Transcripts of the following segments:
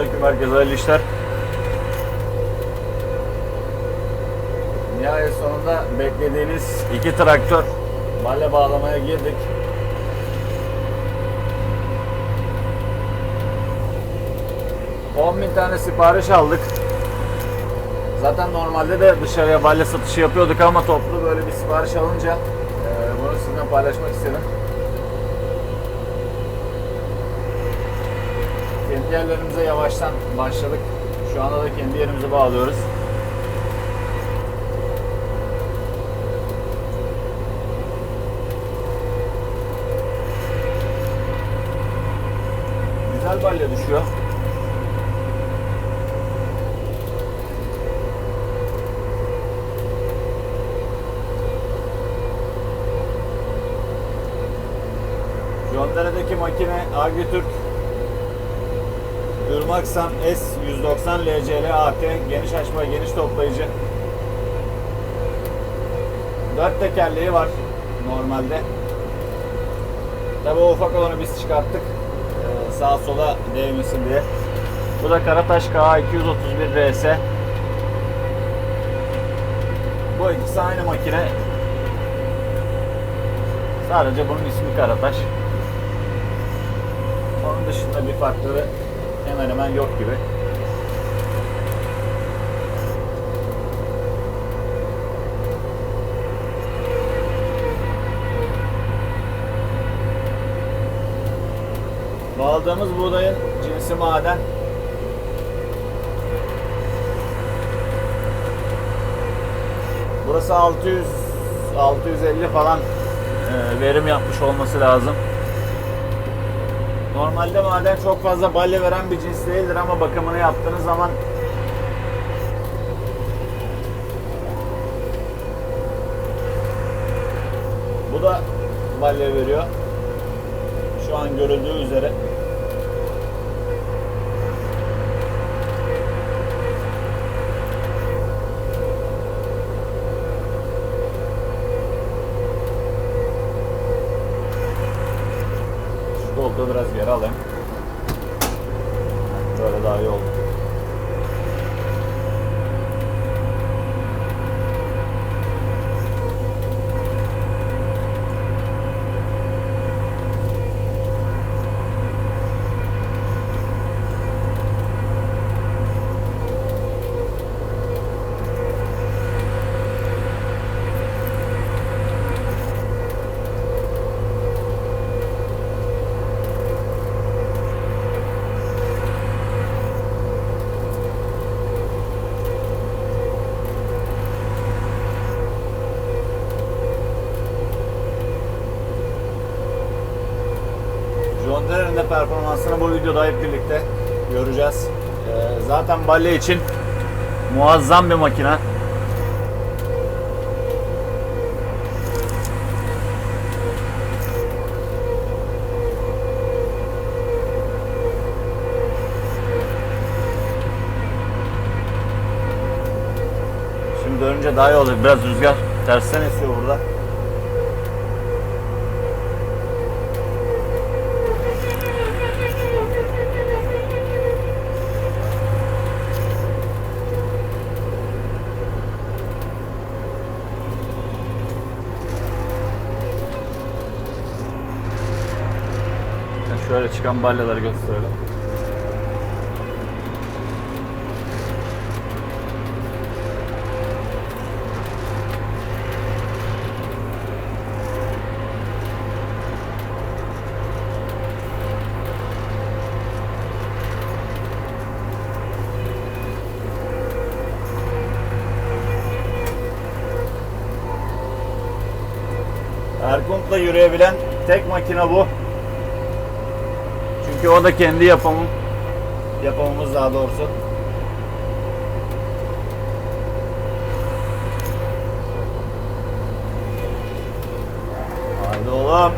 Selamünaleyküm herkese hayırlı işler. Nihayet sonunda beklediğiniz iki traktör balya bağlamaya girdik. bin tane sipariş aldık. Zaten normalde de dışarıya balya satışı yapıyorduk ama toplu böyle bir sipariş alınca bunu sizinle paylaşmak istedim. Kendi yerlerimize yavaştan başladık. Şu anda da kendi yerimize bağlıyoruz. Güzel balya düşüyor. Yondere'deki makine Agritürk Irmaksan S190 LCL AT geniş açma geniş toplayıcı. Dört tekerleği var normalde. Tabi ufak olanı biz çıkarttık. Ee, sağa sola değmesin diye. Bu da Karataş KA231 RS. Bu ikisi aynı makine. Sadece bunun ismi Karataş. Onun dışında bir farkları hemen hemen yok gibi. Bağladığımız buğdayın cinsi maden. Burası 600 650 falan e, verim yapmış olması lazım. Normalde maden çok fazla balya veren bir cins değildir ama bakımını yaptığınız zaman bu da balya veriyor. Şu an görüldüğü üzere. Koltuğu biraz geri alayım. Böyle daha iyi oldu. John Deere'nin de performansını bu videoda hep birlikte göreceğiz. Ee, zaten balya için muazzam bir makine. Şimdi dönünce daha iyi olacak. Biraz rüzgar tersten esiyor burada. Şöyle çıkan balyaları gösterelim. Erkunt'la yürüyebilen tek makine bu. Çünkü o da kendi yapımım. Yapımımız daha doğrusu. Haydi oğlum.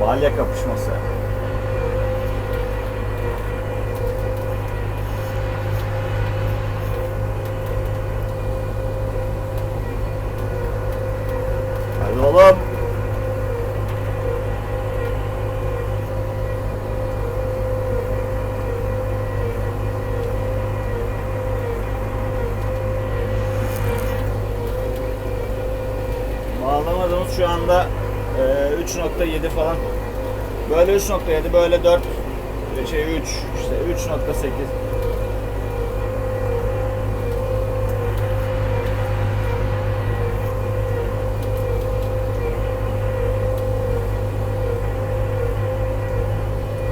Balya kapışması. Şu anda e, 3.7 falan. Böyle 3.7 böyle 4 e, şey 3 işte 3.8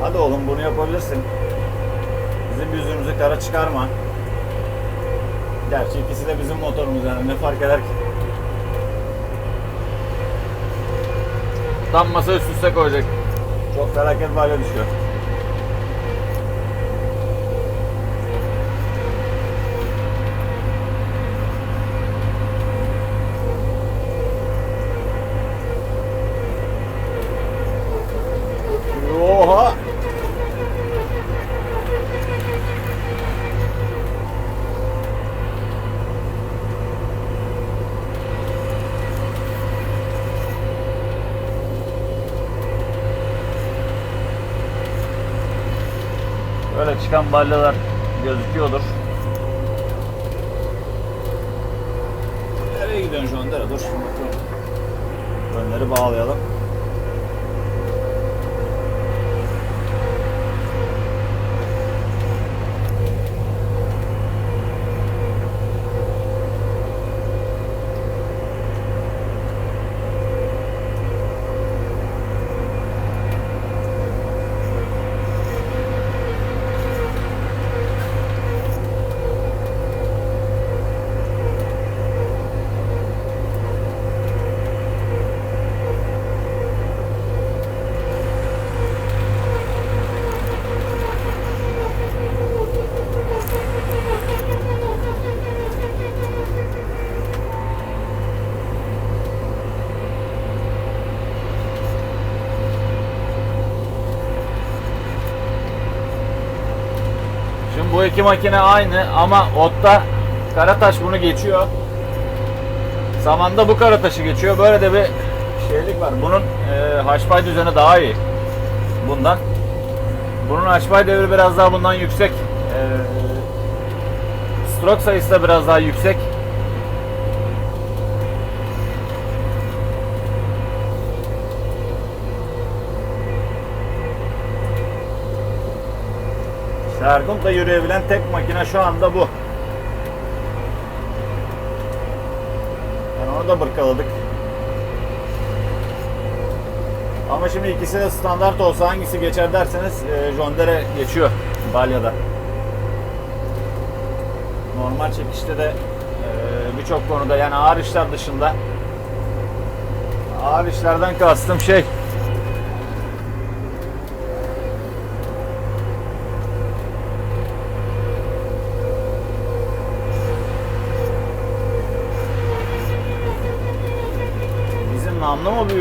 Hadi oğlum bunu yapabilirsin. Bizim yüzümüzü kara çıkarma. Gerçi ikisi de bizim motorumuz yani ne fark eder ki? Tam masa üst üste koyacak. Çok felaket balya düşüyor. Böyle çıkan balyalar gözüküyordur. Nereye gidiyorsun şu anda? Dur. Önleri bağlayalım. Bu iki makine aynı ama otta Karataş bunu geçiyor. Zamanda bu Karataş'ı geçiyor. Böyle de bir şeylik var. Bunun e, haşpay düzeni daha iyi. Bundan. Bunun haşpay devri biraz daha bundan yüksek. E, stroke sayısı da biraz daha yüksek. Erkunt'la yürüyebilen tek makine şu anda bu. Yani onu da bırkaladık. Ama şimdi ikisi de standart olsa hangisi geçer derseniz e, Jondere geçiyor Balya'da. Normal çekişte de e, birçok konuda yani ağır işler dışında ağır işlerden kastım şey Bizim namlu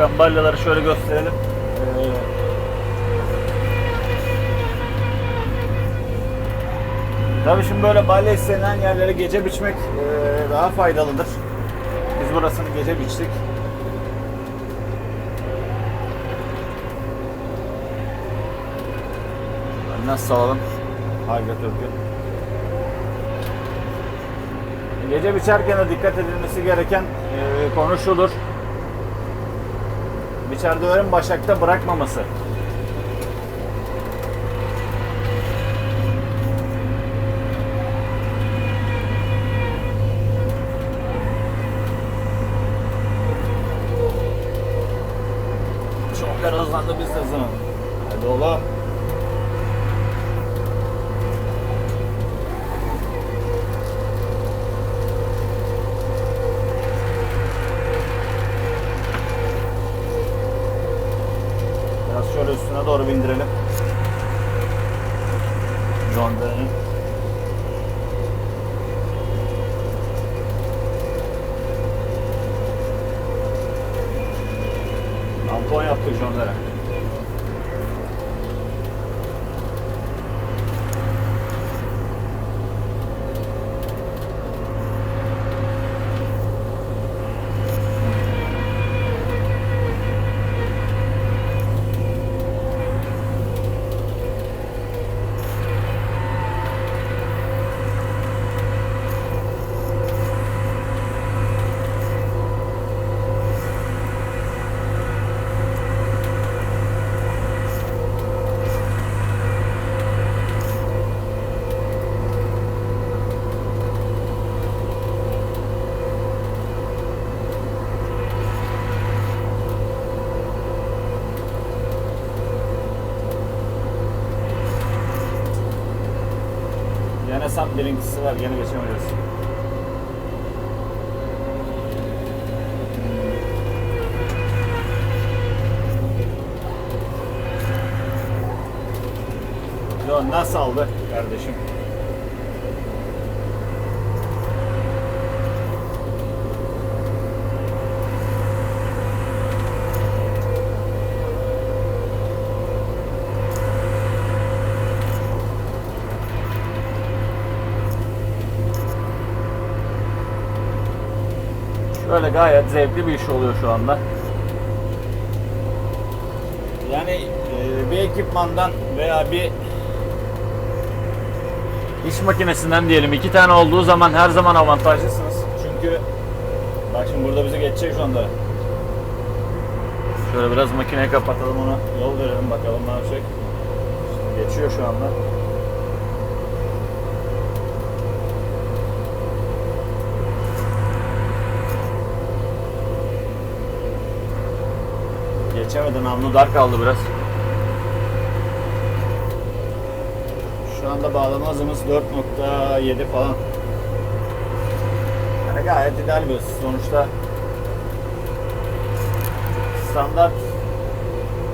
Çıkan balyaları şöyle gösterelim. Ee, Tabii şimdi böyle balya istenilen yerleri gece biçmek ee, daha faydalıdır. Biz burasını gece biçtik. Nasıl salalım? Harika Türk'ü. Gece biçerken de dikkat edilmesi gereken ee, konu şudur. Biçer döverin başakta bırakmaması. Doğru bindirelim. John Deere'nin. Tampon yaptık John Deere. Birincisi var, gene geçemeyeceğiz. Yo nasıl aldı kardeşim? Böyle gayet zevkli bir iş oluyor şu anda. Yani e, bir ekipmandan veya bir iş makinesinden diyelim iki tane olduğu zaman her zaman avantajlısınız. Çünkü bak şimdi burada bizi geçecek şu anda. Şöyle biraz makineyi kapatalım ona yol verelim bakalım ne yapacak. Geçiyor şu anda. Geçemedi namlu dar kaldı biraz. Şu anda bağlama hızımız 4.7 falan. Yani gayet ideal bir hız. Sonuçta standart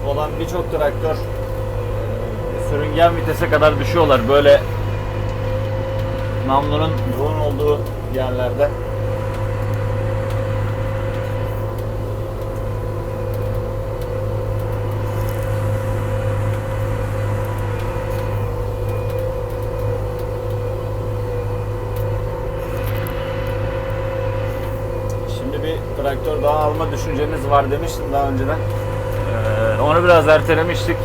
olan birçok traktör e, sürüngen vitese kadar düşüyorlar. Böyle namlunun yoğun olduğu yerlerde. Şimdi bir traktör daha alma düşüncemiz var demiştim daha önceden. Ee, onu biraz ertelemiştik.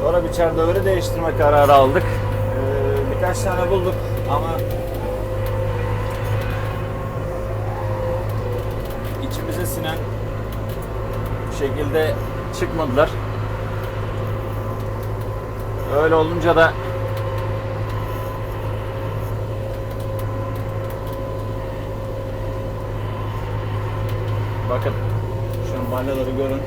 Sonra bir çerdöveri değiştirme kararı aldık. Ee, birkaç tane bulduk ama içimize sinen şekilde çıkmadılar. Öyle olunca da Bakın şu balyaları görün.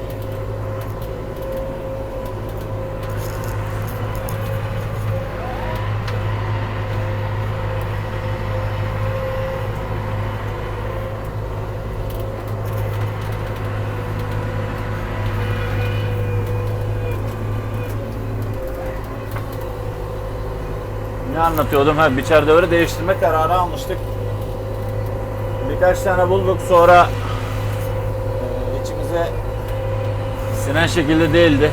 Ne anlatıyordum? Ha, biçer döveri değiştirme kararı almıştık. Birkaç tane bulduk sonra e, içimize sinen şekilde değildi.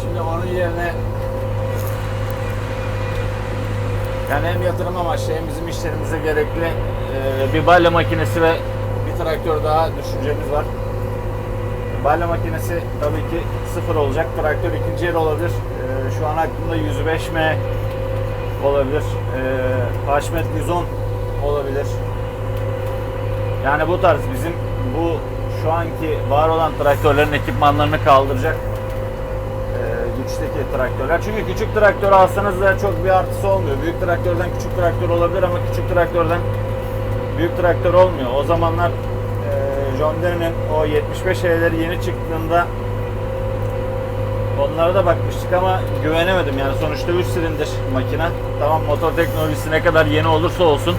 Şimdi onun yerine yani hem yatırım amaçlı hem bizim işlerimize gerekli e, bir balya makinesi ve bir traktör daha düşüncemiz var. Balya makinesi tabii ki sıfır olacak. Traktör ikinci el olabilir. E, şu an aklımda 105M olabilir. E, Haşmet 110 olabilir. Yani bu tarz bizim bu şu anki var olan traktörlerin ekipmanlarını kaldıracak e, güçteki traktörler. Çünkü küçük traktör alsanız da çok bir artısı olmuyor. Büyük traktörden küçük traktör olabilir ama küçük traktörden büyük traktör olmuyor. O zamanlar e, John Deere'nin o 75 E'leri yeni çıktığında onlara da bakmıştık ama güvenemedim. Yani sonuçta 3 silindir makine. Tamam motor teknolojisi ne kadar yeni olursa olsun